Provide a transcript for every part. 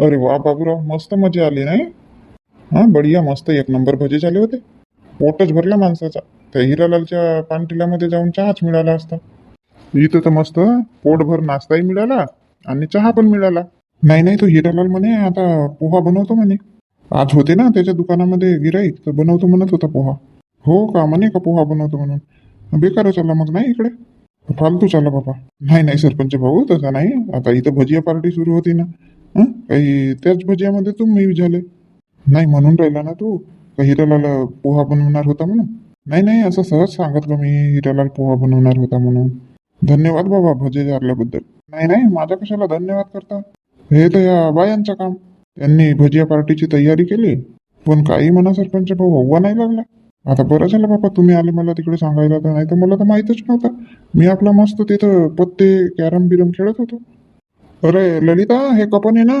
अरे वा बाबूराव मस्त मजा आली नाही? हा बढिया मस्त. एक नंबर भजे झाले होते. पोटच भरला माणसाचा. त्या हिरालालच्या पानटिल्यामध्ये जाऊन चहाच मिळाला असता. इथं तर मस्त पोटभर नाश्ताही मिळाला आणि चहा पण मिळाला. नाही नाही तो हिरालाल म्हणे आता पोहा बनवतो म्हणे. आज होते ना त्याच्या दुकानामध्ये गिराईक तर बनवतो म्हणत होता पोहा. हो का? म्हणे का पोहा बनवतो म्हणून? बेकारच आला मग नाही इकडे? फालतू चालला बाबा. नाही नाही सरपंच भाऊ तसा नाही. आता इथं भजिया पार्टी सुरू होती ना. हं? काही त्याच भजियामध्ये तुम्ही झाले नाही म्हणून राहिला ना तू. का हिरालाल पोहा बनवणार होता म्हणून. नाही नाही असं सहज सांगितलं मी हिरालाल पोहा बनवणार होता म्हणून. धन्यवाद बाबा भजे झाल्याबद्दल. नाही नाही माझ्या कशाला धन्यवाद करता? हे तर या बायांचं काम. त्यांनी भजिया पार्टीची तयारी केली. पण काही म्हणा सरपंच भाऊ हव्वा नाही लागला. आता बरं झालं बाबा तुम्ही आले मला तिकडे सांगायला तर नाही तर मला तर माहीतच नव्हतं. मी आपला मस्त तिथं पत्ते कॅरम बिरम खेळत होतो. अरे ललिता हे कपन आहे ना?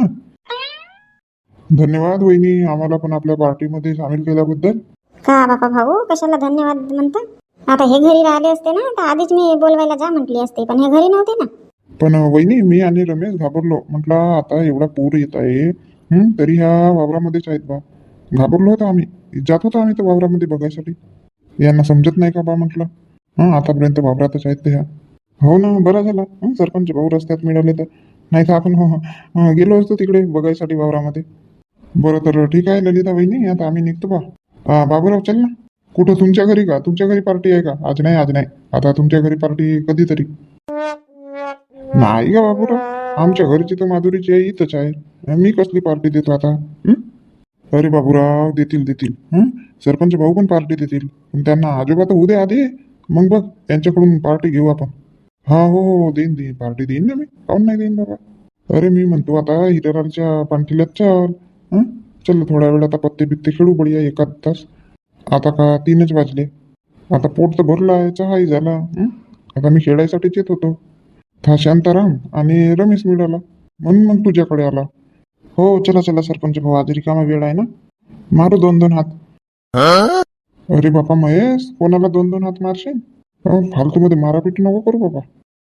धन्यवाद वहिनी आम्हाला पण आपल्या पार्टीमध्ये सामील केल्याबद्दल. का बापा भाऊ? कशाला धन्यवाद म्हणता? आता हे घरी राहिले असते ना तर आधीच मी बोलवायला जा म्हटली असते पण हे घरी नव्हते ना. पण वहिनी मी आणि रमेश घाबरलो. म्हटलं आता एवढा पूर येत आहे हं, तरी ह्या वावरामध्येच आहेत बा. घाबरलो होतो आम्ही. जात होतो आम्ही तर वावरामध्ये बघायसाठी. यांना समजत नाही का बा म्हटलं? हां आतापर्यंत वावरातच आहेत ते ह्या हो ना बरं झालं. हं, सरपंच भाऊ रस्त्यात मिळाले तर. नाही तर आपण हो, गेलो असतो तिकडे बघायसाठी वावरामध्ये. बरं तर ठीक आहे ललिता वहिनी आता आम्ही निघतो बा. बाबूराव चल ना. कुठं तुमच्या घरी का? तुमच्या घरी पार्टी आहे का? आज नाही आज नाही. आता तुमच्या घरी पार्टी कधीतरी. नाही का बाबूराव. आमच्या घरची तर माधुरीची आहे इथंच आहे. मी कसली पार्टी देतो आता? अरे बाबूराव देतील देतील. हं? सरपंच भाऊ पण पार्टी देतील. पण त्यांना आजोबा तर उद्या आधी मग बघ त्यांच्याकडून पार्टी घेऊ आपण. हा हो हो देईन देईन पार्टी देईन ना मी. काऊन नाही देईन बाबा? अरे मी म्हणतो आता हिरालालच्या पांठिल्यात चल. हं? चल थोड्या वेळ आता पत्ते बित्ते खेळू बढिया एकाच तास. आता का तीनच वाजले. आता पोट तर भरलं आहे चहाही झाला. हं? आता मी खेळायसाठीच येत होतो. था शांताराम आणि रमेश मिळाला. म्हणून मग तुझ्याकडे आला. हो चला चला सरपंच भाऊ आज रिकामा वेळ आहे ना? मारू दोन दोन हात. अरे बापा महेश कोणाला दोन दोन हात मारशील? अहो, फालतूमध्ये मारापिटी नको करू बाबा.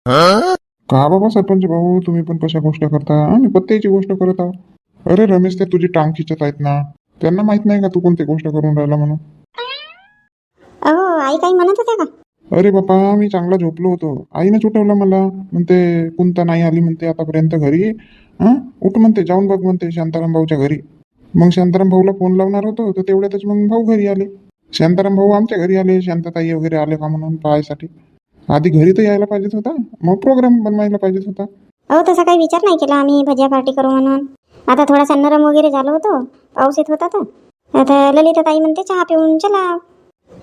का बाबा सरपंच भाऊ तुम्ही पण कशा गोष्ट करता? आम्ही पत्त्याची गोष्ट करत आहोत अरे रमेश ते तुझी टांग खिचत आहेत ना. त्यांना माहीत नाही का तू कोणती गोष्ट करून राहिला म्हणून? अहो आई काही म्हणत होत्या का? अरे बापा मी चांगला झोपलो होतो. आईने उठवलं मला. म्हणते कुंता नाही आली म्हणते आतापर्यंत घरी. हं उठ म्हणते जाऊन बघ म्हणते शांताराम भाऊच्या घरी. मग शांताराम भाऊला फोन लावणार होतो तर तेवढ्यातच मग भाऊ घरी आले. शांताराम भाऊ आमच्या घरी आले. शांतताई वगैरे आले का म्हणून पाहायसाठी. आधी घरी तर यायला पाहिजेत होता. मग प्रोग्राम बनवायला पाहिजेत होता. अहो तसा काही विचार नाही केला आम्ही भजिया पार्टी करू म्हणून. आता थोडासा नरम वगैरे झालो होतो. पाऊस येत होता तर. आता ललिता ताई म्हणते चहा पिऊन चला.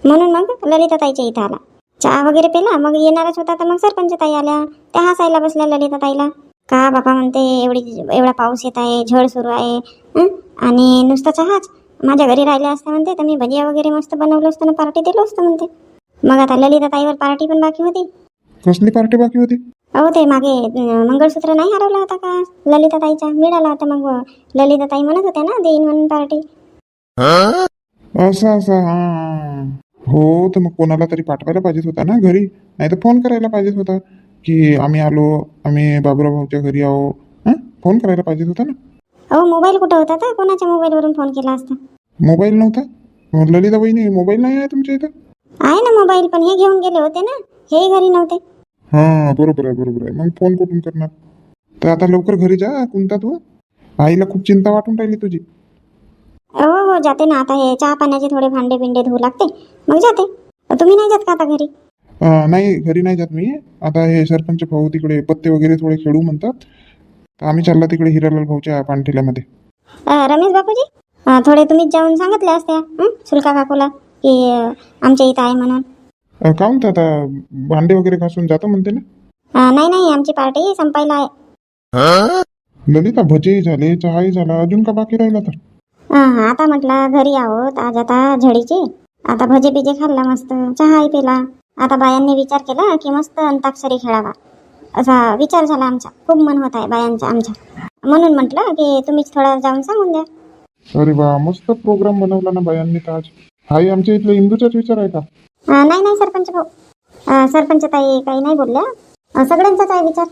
म्हणून मग ललिताताईच्या इथं आला. चहा वगैरे पेला मग येणारच होता तर मग सरपंच ताई आल्या. त्या हसायला बसल्या ललिता ताईला का बापा म्हणते एवढी एवढा पाऊस येत आहे झड सुरू आहे. आणि नुसता चहाच. माझ्या घरी राहिल्या असत्या म्हणते तर मी भजिया वगैरे मस्त बनवलं असतं ना पार्टी दिलं असतं म्हणते. मग आता ललिता ताईवर पार्टी पण बाकी होती. कसली पार्टी बाकी होती? अहो ते मागे अं, मंगळसूत्र नाही हरवला होता का? ललिता ताईचा मिळाला होता मग. ललिता ताई म्हणत होत्या ना देईन म्हणून पार्टी. असं असं हा हो. तर मग कोणाला तरी पाठवायला पाहिजेत होता ना घरी? नाही तर फोन करायला पाहिजेत होता की आम्ही आलो आम्ही बाबुराव भाऊच्या घरी आहो. हं? फोन करायला पाहिजेत होता ना? अहो मोबाईल कुठं होता तर? कोणाच्या मोबाईलवरून फोन केला असता? मोबाईल नव्हता? मग ललिता बहिणी मोबाईल नाही आहे तुमच्या इथं? आहे ना मोबाईल पण. हे घेऊन गेले होते ना. हेही घरी नव्हते. हां बरोबर आहे बरोबर आहे. मग फोन कुठून करणार? तर आता लवकर घरी जा कोणता तू आईला खूप चिंता वाटून राहिली तुझी. हो हो जाते ना. आता हे चहा पाण्याचे थोडे भांडे बिंडे धुवू लागते. मग जाते. तुम्ही नाही जात का आता घरी? अं, नाही घरी नाही जात मी. आता हे सरपंच भाऊ तिकडे पत्ते वगैरे थोडे खेळू म्हणतात. तर आम्ही चालला तिकडे हिरालाल भाऊच्या पानठेल्यामध्ये अं, रमेश बापूजी? अं, थोडे तुम्हीच जाऊन सांगितले असत्या हं? सुलका काकूला. की आमच्या इथं आहे म्हणून. अं, काहून तर आता भांडे वगैरे घासून जातो म्हणते ना? अं, नाही नाही आमची पार्टी संपायला आहे. ललिता भजेही झाले चहाही झाला अजून का बाकी राहिला तर? आता म्हटलं घरी आहोत आज आता झडीचे. आता भजे बिजे खाल्ला मस्त चहाही पिला. आता बायांनी विचार केला की मस्त अंताक्षरी खेळावा. असा विचार झाला आमचा. खूप मन होत आहे बायांचा आमच्या. म्हणून म्हटलं की तुम्हीच थोडा जाऊन सांगून द्या. अरे वा मस्त प्रोग्राम बनवला ना बायांनी तर आज. हाही आमच्या इथल्या इंदूचाच विचार आहे का? अं, नाही नाही सरपंच भाऊ. अं, सरपंच ताई काही नाही बोलल्या. अं, सगळ्यांचाच आहे विचार.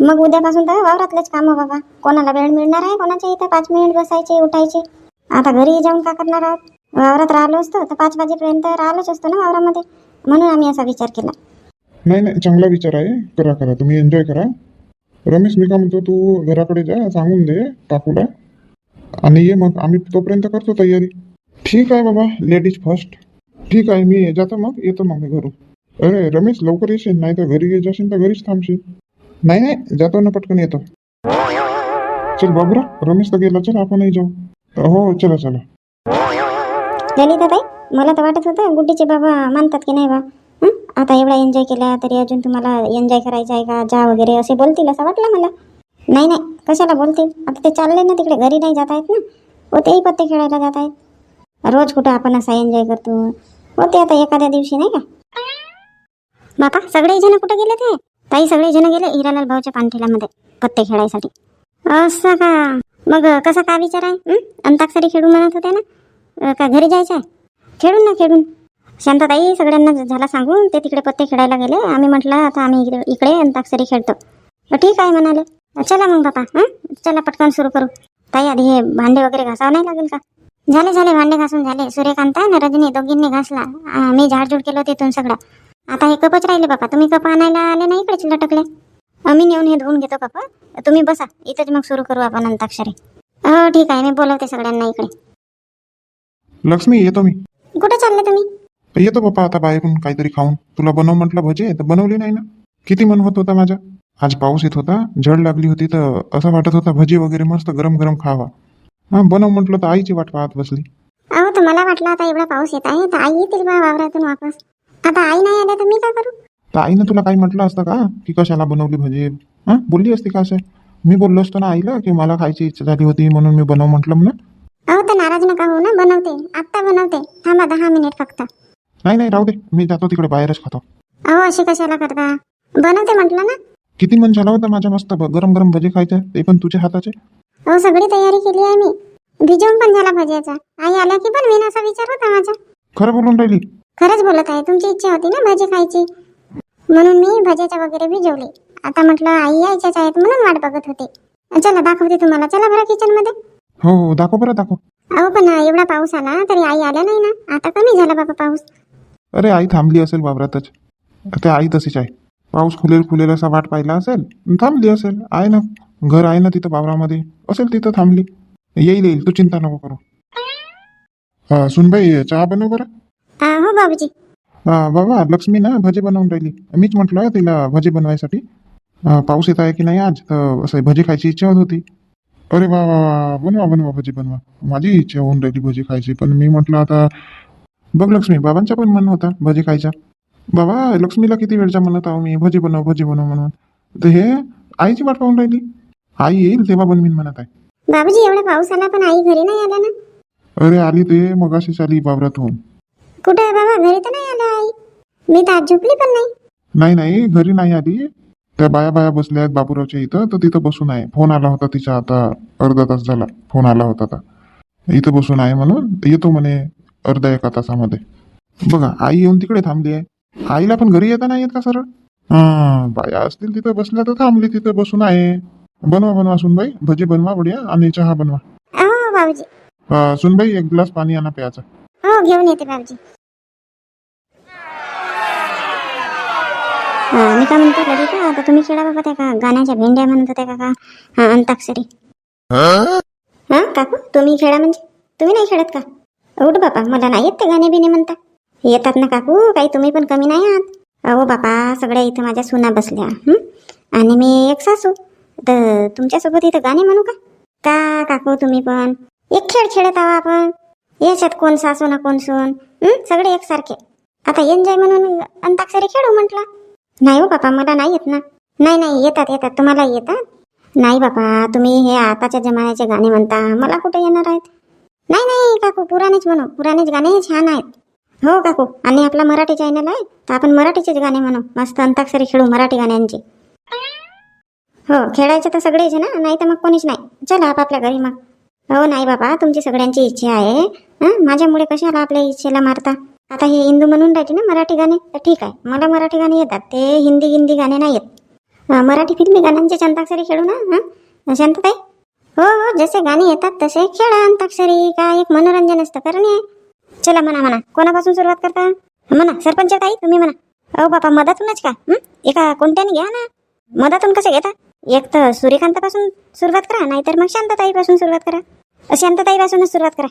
मग उद्यापासून तर वावरातलेच कामं बाबा. कोणाला वेळ मिळणार आहे? कोणाच्या इथं पाच मिनिट बसायचे उठायचे? आता घरी जाऊन का करणार आहोत? वावरात राहिलो असतो तर पाच वाजेपर्यंत राहिलोच असतो ना वावरामध्ये. म्हणून आम्ही असा विचार केला. नाही नाही चांगला विचार आहे. करा करा. तुम्ही एन्जॉय करा. रमेश मी का म्हणतो तू घराकडे जा सांगून दे काकूला आणि ये मग. आम्ही तोपर्यंत करतो तयारी. ठीक आहे बाबा लेडीज फर्स्ट ठीक आहे मी जातो मग येतो मग मी घरून. अरे रमेश लवकर येशील नाही तर घरी जाशील तर घरीच थांबशील. नाही नाही जातो ना पटकन येतो. चल बाबरा रमेश तर गेला चल आपणही जाऊ. हो चला चला. ललिता ताई मला तर वाटत होतं गुड्डीचे बाबा मानतात की नाही बा. आता एवढा एन्जॉय केला तरी अजून तुम्हाला एन्जॉय करायचा आहे का जा वगैरे असे बोलतील असं वाटलं मला. नाही नाही कशाला बोलतील? आता ते चालले ना तिकडे घरी नाही जात आहेत ना. व तेही पत्ते खेळायला जात आहेत. रोज कुठं आपण असा एन्जॉय करतो. होते आता एखाद्या दिवशी नाही का? बापा सगळे जण कुठे गेले ते ताई सगळे जण गेले हिरालाल भाऊच्या पानठेल्यामध्ये पत्ते खेळायसाठी. असं का? मग कसा काय विचार आहे? अंताक्षरी खेळू म्हणत होते ना? का घरी जायचं आहे? खेळून ना खेळून. शांताताई सगळ्यांना झाला सांगून ते तिकडे पत्ते खेळायला गेले. आम्ही म्हटलं आता आम्ही इकडे इकडे अंताक्षरी खेळतो. ठीक आहे म्हणाले. चला मग बापा हां? चला पटकन सुरू करू. ताई आधी हे भांडे वगैरे घासावं नाही लागेल का? झाले झाले भांडे घासून झाले. सूर्यकांत आणि रजनी दोघींनी घासला. मी झाडझूड केलं तिथून सगळं. आता हे कपच राहिले बापा. तुम्ही कप आणायला आले नाही इकडेच लटकले आम्ही नेऊन हे धुवून घेतो कप. तुम्ही बसा. इथंच मग सुरू करू आपण अंताक्षरी. हो ठीक आहे. मी बोलवते सगळ्यांना इकडे. लक्ष्मी येतो मी. कुठे चालले तुम्ही? येतो पप्पा आता बाहेरून काहीतरी खाऊन. तुला बनव म्हटलं भजे. तर बनवली नाही ना? किती मन होत होता माझा आज पाऊस येत होता. झड लागली होती तर असं वाटत होता भजी वगैरे मस्त गरम गरम खावा. हा बनव म्हटलं तर आईची वाट पाहत बसली. अहो तर मला वाटलं आता एवढा पाऊस येत आहे तर आई येतील बा वावरातून वापस. आता आई नाही आल्या तर मी काय करू? तर आईनं तुला काही म्हटलं असतं का? की कशाला बनवली भजी? हा बोलली असती का असं? मी बोललो असतो ना आईला की मला खायची इच्छा झाली होती म्हणून मी बनव म्हटलं म्हणून. अहो तर नाराज नका होऊ ना बनवते. आत्ता बनवते. थांबा दहा मिनिट फक्त. नाही नाही राहू दे. मी जातो तिकडे बाहेरच खातो. अहो अशी कशाला करता? बनवते म्हटलं ना. किती मन झाला होता माझ्या मस्त ब- गरम गरम भजी खायचे ते पण तुझ्या हाताचे? अहो सगळी तयारी केली आहे मी. भिजवून पण झाला भज्याचा. आई आल्या की बनवीन असा विचार होता माझा. खरं बोलून राहिली? खरंच बोलत आहे. तुमची इच्छा होती ना भजी खायची. म्हणून मी भज्याच्या वगैरे भिजवले. आता म्हटलं आई यायच्याच आहेत म्हणून वाट बघत होते. चला दाखवते तुम्हाला. चला बरं किचनमध्ये हो हो दाखव बरं दाखव. अहो पण एवढा पाऊस आला तरी आई आल्या नाही ना. आता कमी झाला बाबा पाऊस. अरे आई थांबली असेल वावरातच. ते आई तशीच आहे. पाऊस खुलेल खुलेल असा वाट पाहिला असेल. थांबली असेल. आहे ना. घर आहे ना तिथं वावरामध्ये. असेल तिथं थांबली. येईल येईल तू चिंता नको करू. हा सुनबाई चहा बनव बरं. आ, हो बाबूजी. हा, बाबा लक्ष्मी ना भजी बनवून राहिली. मीच म्हटलं तिला भजी बनवायसाठी. हा, पाऊस येत आहे की नाही आज? तर असं भजी खायची इच्छा होत होती. अरे वा वा वा बनवा बनवा भजी बनवा. माझी इच्छा होऊन राहिली भजी खायची पण मी म्हटलं आता बघ लक्ष्मी बाबांचा पण मन होता भजी खायचा बाबा लक्ष्मीला किती वेळचा म्हणत आहो मी भजी बनव भजी बनव म्हणून. तर हे आईची वाट पाहून राहिली. आई येईल तेव्हा बनवीन म्हणत आहे. बाबूजी एवढा पाऊस आला पण आई घरी नाही आल्या ना? अरे आली ते मगाशीच आली वावरातून. कुठे आहे बाबा? घरी तर नाही आल्या आई. मी तर आज झोपली पण नाही. नाही नाही घरी नाही आली. त्या बाया बाया बसल्या आहेत बाबूरावच्या इथं तर तिथं बसून आहे. फोन आला होता तिचा आता. अर्धा तास झाला. फोन आला होता आता. इथं बसून आहे म्हणून येतो म्हणे अर्ध्या एका तासामध्ये. बघा आई येऊन तिकडे थांबली आहे. आईला पण घरी येता नाही येत का सरळ? हा बाया असतील तिथं बसल्या तर थांबली तिथं बसून आहे. बनवा बनवा सुनबाई. भजी बनवा बढिया आणि चहा बनवा. हो बाबूजी अं, सुनबाई एक ग्लास पाणी आणा प्यायचा. हो घेऊन येते बाबूजी हा, मी काय म्हणतो ललिता आता तुम्ही खेळा बाबा त्या का गाण्याच्या भेंड्या म्हणत होत्या का का? हा अंताक्षरी. हा काकू तुम्ही खेळा म्हणजे? तुम्ही नाही खेळत का? उठ बापा मला नाही येत ते गाणे बिणे म्हणता. येतात ना काकू काही तुम्ही पण कमी नाही आहात. अहो बापा सगळ्या इथं माझ्या सुना बसल्या हं? आणि मी एक सासू. तर तुमच्यासोबत इथं गाणे म्हणू का? का काकू तुम्ही पण. एक खेळ खेळत आहो आपण. याच्यात कोण सासू ना कोण सून. सगळे एकसारखे. आता एन्जॉय म्हणून अंताक्षरी खेळू म्हटलं. नाही हो बापा मला नाही येत ना. नाही नाही येतात येतात. तुम्हाला येतात? नाही बापा तुम्ही हे आताच्या जमान्याचे गाणे म्हणता. मला कुठे येणार आहेत? नाही नाही काकू पुराणेच म्हणू. पुराणेच गाणे छान आहेत. हो काकू. आणि आपला मराठी चॅनल आहे. तर आपण मराठीचेच गाणे म्हणू. मस्त अंताक्षरी खेळू मराठी गाण्यांचे. हो खेळायचे तर सगळेच ना? नाही तर मग कोणीच नाही. चला आपापल्या घरी मग. हो नाही बाबा तुमची सगळ्यांची इच्छा आहे. हां? माझ्यामुळे कशाला आपल्या इच्छेला मारता? आता हे हिंदू म्हणून राहते ना मराठी गाणे? तर ठीक आहे. मला मराठी गाणे येतात. ते हिंदी हिंदी गाणे नाही येत. मराठी फिल्मी गाण्यांचे अंताक्षरी खेळू ना? हं? शांतताई? हो हो जसे गाणे येतात तसे खेळा अंताक्षरी. काय एक मनोरंजन असतं. करणे. आहे चला म्हणा म्हणा. कोणापासून सुरुवात करता? म्हणा सरपंच ताई तुम्ही म्हणा. अहो बापा मधातूनच का? एका कोणत्याने घ्या ना. मधातून कसे घेता? एक तर सूर्यकांतापासून सुरुवात करा नाहीतर मग शांतताईपासून सुरुवात करा. शांतताईपासूनच सुरुवात करा.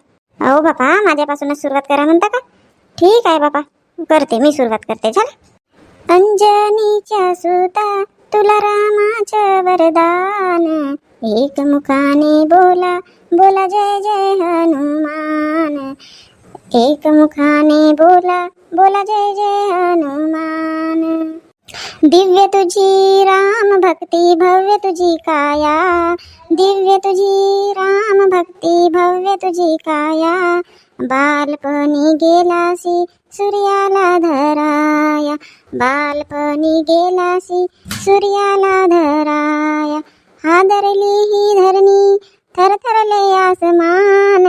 अहो बापा माझ्यापासूनच सुरुवात करा म्हणता का? ठीक आहे बापा. करते मी सुरुवात करते. झालं? अंजनीच्या सुता तुला रामाच्या वरदान. एक मुखाने बोला बोला जय जय हनुमान. एक मुखाने बोला बोला जय जय हनुमान. दिव्य तुझी राम भक्ती भव्य तुझी काया. दिव्य तुझी राम भक्ती भव्य तुझी काया. बालपणी गेलासी सूर्याला धराया. बालपणी गेलासी सूर्याला धराया. हादरली ही धरणी थरथरले आसमान.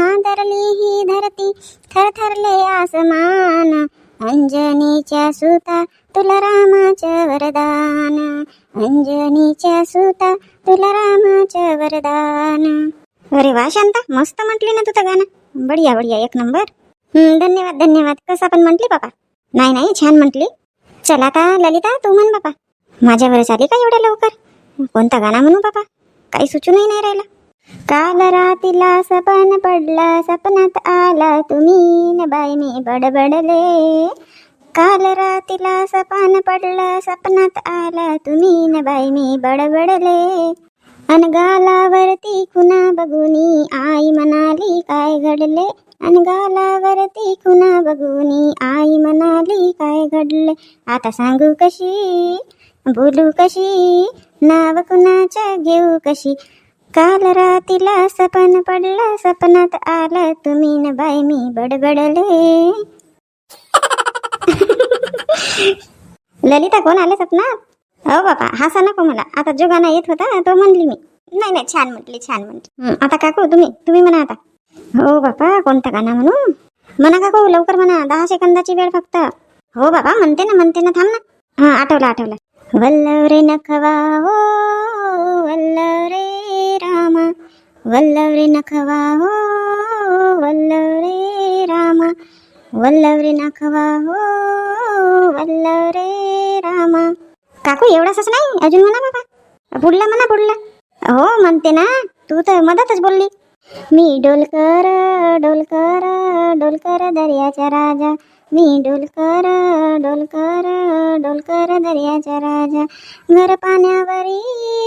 हादरली ही धरती थरथरले आसमान. अंजनीच्या सुता तुला रामाचं वरदान. अंजनीच्या सुता तुला रामाचं वरदान. अरे वा शांता मस्त म्हटली ना तुझं गाणं. बढिया बढिया एक नंबर. धन्यवाद धन्यवाद. कसं पण म्हटली बापा? नाही नाही छान म्हटली. चला आता ललिता तू म्हण बापा. माझ्यावरच आली का एवढ्या लवकर? कोणता गाणं म्हणू बापा? काही सुचूनही नाही राहिला. काल रातीला सपन पडला सपनात आला तुम्ही न बाई मी बडबडले. काल रातीला सपान पडला सपनात आला तुम्ही न बाई मी बडबडले. अन गालावरती खुना बघुनी आई म्हणाली काय घडले? अन गालावरती खुना बघुनी आई म्हणाली काय घडले? आता सांगू कशी? बोलू कशी? नाव कुणाच्या? घेऊ कशी? काल रातीला सपन पडला सपनात आलं तुम्ही न बाई मी बडबडले. ललिता कोण आलं सपनात हो बापा हसा नको मला. आता जो गाणं येत होता तो म्हणली मी. नाही नाही छान म्हटली छान म्हटली. आता काकू तुम्ही तुम्ही म्हणा आता. हो बापा कोणतं गाणं म्हणू? म्हणा काकू लवकर म्हणा दहा सेकंदाची वेळ फक्त. हो बाबा म्हणते ना म्हणते ना थांब ना. हा आठवलं आठवलं. वल्लव रे नखवा हो वल्लव रे रामा. वल्लव रे नखवा हो वल्लव रे रामा. वल्लव रे नखवा हो वल्लव रे रामा. काकू एवढाच नाही? अजून म्हणा बाबा. पुढला म्हणा पुढला हो म्हणते ना. तू तर मधातच बोलली. मी डोलकर डोलकर डोलकर दर्याचा राजा. मी डोलकर डोलकर डोलकर दर्याचा राजा. घर पाण्यावरी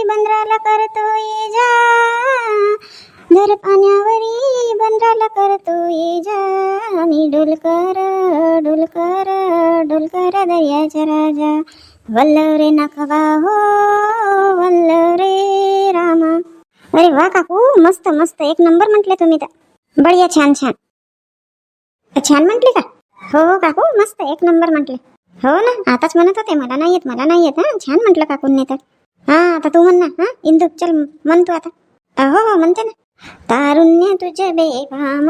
बंदराला करतो ये जा. घर पाण्यावरी बंदराला करतो ये जा. मी डोलकर डोलकर डोलकर दर्याचा राजा. वल्लव रे नखवा हो वल्लव रे रामा. अरे वा काकू मस्त मस्त. एक नंबर म्हटले तुम्ही तर. बढिया छान छान. छान म्हटले का? हो काकू हो, मस्त. एक नंबर म्हटले. हो ना? आताच म्हणत होते मला नाही येत मला नाही येत. हा छान म्हटलं काकूंनी तर. हा आता तू म्हण ना. हा इंदू चल म्हण तू आता. हो हो म्हणते ना. तारुण्य तुझे बेभाम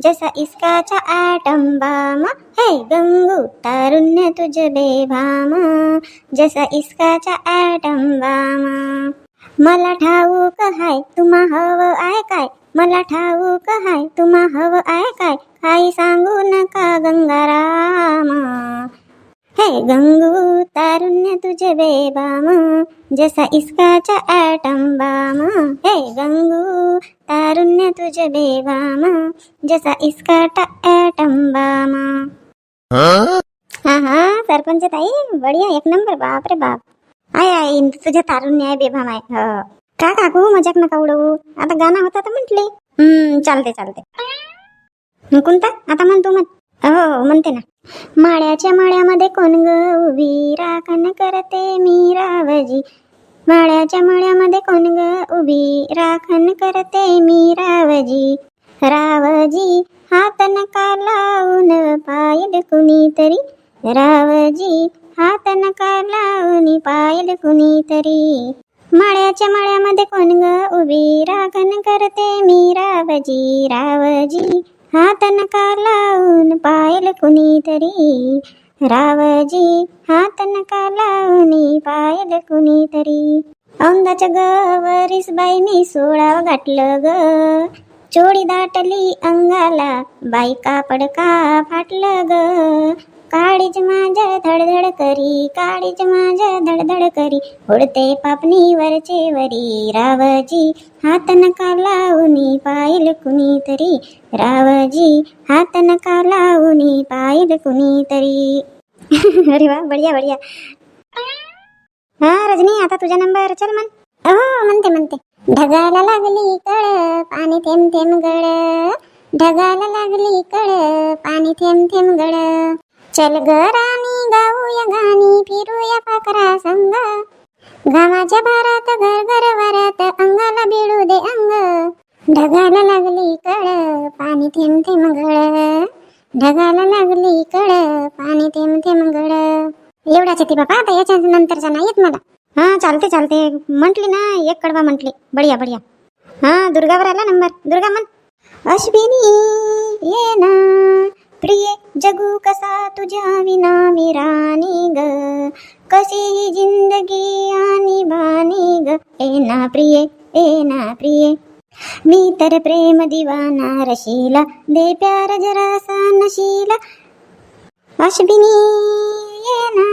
जसा इसकाचा आटम बाम हे गंगू तारुण्य तुझे बेभाम जसा इसकाचा आटम बाम मला ठाऊक हाय तुम्हा हवं आहे काय? मला ठाऊक हाय तुम्हा हवं आहे काय? काही सांगू नका गंगाराम. हे गंगू तारुण्य तुझे बेबाम जसा इस्काचा ॲटम बाम हे गंगू तारुण्य तुझे बेबाम जसा इस्काचा ॲटम बाम हा हा सरपंच ताई बढिया एक नंबर बाप रे बाप. आहे आहे इंदू तुझे तारुण्य आहे बेभाम आहे. हो. का काकू? मजाक नका उडवू. आता गाणं होता तर म्हटले. हम्म चालते चालते कोणता आता म्हण तू म्हण. हो, हो हो म्हणते ना. माळ्याच्या माळ्यामध्ये कोण ग उभी? राखण करते मी रावजी. माळ्याच्या माळ्यामध्ये कोण ग उभी? राखण करते मी रावजी. रावजी हात नका लावून पायल कुणीतरी रावजी हात नका लावून पायल कुणीतरी माळ्याच्या माळ्यामध्ये कोण ग? उभी राखण करते मी रावजी रावजी. हात नका लावून पायल कुणीतरी. रावजी हात नका लावणी पायल कुणीतरी. औंदाच्या गवरीस बाई मी सोळा गाठलं ग. चोळी दाटली अंगाला बाई कापड का फाटलं ग? काळीज माझ धडधड करी काळीज माझ धडधड करी. उडते पापणी वरचे वरी रावजी हात नका लावणी पाहिल कुणीतरी. रावजी हात नका लावणी पाहिल कुणीतरी. अरे वा बढिया बढिया. हा रजनी आता तुझा नंबर चल मन हो म्हणते म्हणते. ढगाला लागली कळ पाणी थेंब थेंब गळ. ढगाला लागली कळ पाणी थेंब थेंब गळ. चल ग राणी गाऊया गाणी फिरूया पाकरा संग. गावाच्या भारात घर घर वरात अंगाला भिडू दे अंग. ढगाला लागली कळ पाणी थेंब थेंब गळ. ढगाला लागली कळ पाणी थेंब थेंब गळ. एवढाच येते बाबा आता याच्या नंतरचा नाही येत मला. हा चालते चालते. म्हटली ना एक कडवा म्हटली. बढिया बढिया. हा दुर्गावर आला नंबर. दुर्गा म्हण अश्विनी ये ना. प्रिये जगू कसा तुझ्या विना विराणी ग? कशी ही जिंदगी आणि बाणी ग? ए ना प्रिये ए ना प्रिये. मी तर प्रेम दिवाना रशीला दे प्यार जरासा नशीला. अश्विनी ये ना.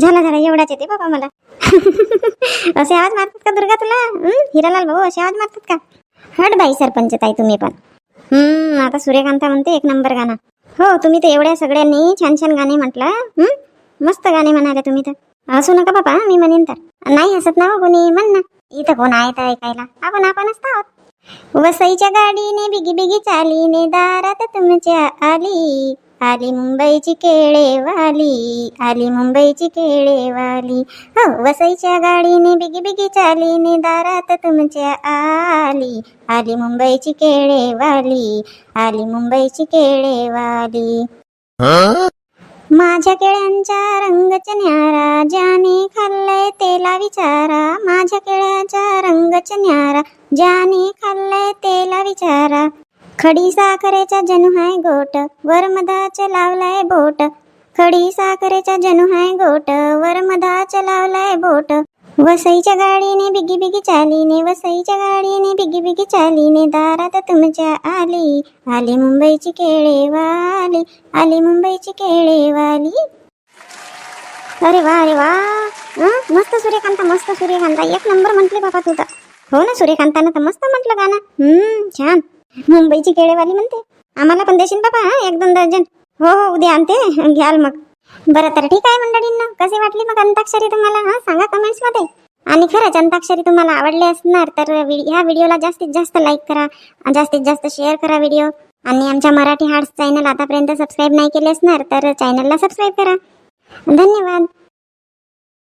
झाला झाला एवढाच येते बाबा मला. असे आवाज मारतात का दुर्गा तुला? हिरालाल भाऊ असे आवाज मारतात का? हट बाई सरपंच ताई तुम्ही पण. हम्म आता सूर्यकांता म्हणते एक नंबर गाणं. हो तुम्ही तर एवढ्या सगळ्यांनी छान छान गाणे म्हटलं हम्म? मस्त गाणे म्हणाले तुम्ही तर. असू नका बाबा मी म्हणेन तर. नाही हसत ना हो कोणी म्हण ना. इथं कोण आहे तर ऐकायला? आपण आपणच तर आहोत. वसईच्या गाडीने बिगी बिगी चालीने दारात तुमच्या आली. आली मुंबईची केळेवाली आली मुंबईची केळेवाली. हो वसईच्या गाडीने बिगी बिगी चालीने दारात तुमच्या आली. आली मुंबईची केळेवाली आली मुंबईची केळेवाली. माझ्या केळ्यांचा रंगच न्यारा ज्याने खाल्लंय तेला विचारा. माझ्या केळ्याचा रंगच न्यारा ज्याने खाल्लंय तेला विचारा. खडी साखरेचा जणू हाय गोट वर मधाच लावलाय बोट. खडी साखरेचा जणू हाय गोट वर मधाच लावलाय बोट. वसईच्या गाडीने बिगी बिगी चालीने वसईच्या गाडीने बिगी बिगी चालीने दारात तुमच्या आली आली मुंबईची केळेवाली आली मुंबईची केळेवाली. अरे वा अरे वा. मस्त सूर्यकांता मस्त सूर्यकांता. एक नंबर म्हटले बाबा तुझा हो ना सूर्यकांतानं तर मस्त म्हटलं गाणं. हम्म छान. मुंबईची केळेवाली म्हणते. आम्हाला पण देशील बाबा एक दोन दर्जन. हो हो उद्या आणते. घ्याल मग. बरं तर ठीक आहे मंडळींना. कशी वाटली मग अंताक्षरी तुम्हाला हा? सांगा कमेंट्समध्ये आणि खरंच अंताक्षरी तुम्हाला आवडली असणार तर ह्या व्हिडिओला जास्तीत जास्त लाईक करा. जास्तीत जास्त शेअर करा व्हिडिओ. आणि आमच्या मराठी हार्ट्स चॅनल आतापर्यंत सबस्क्राईब नाही केले असणार तर चॅनलला सबस्क्राईब करा. धन्यवाद.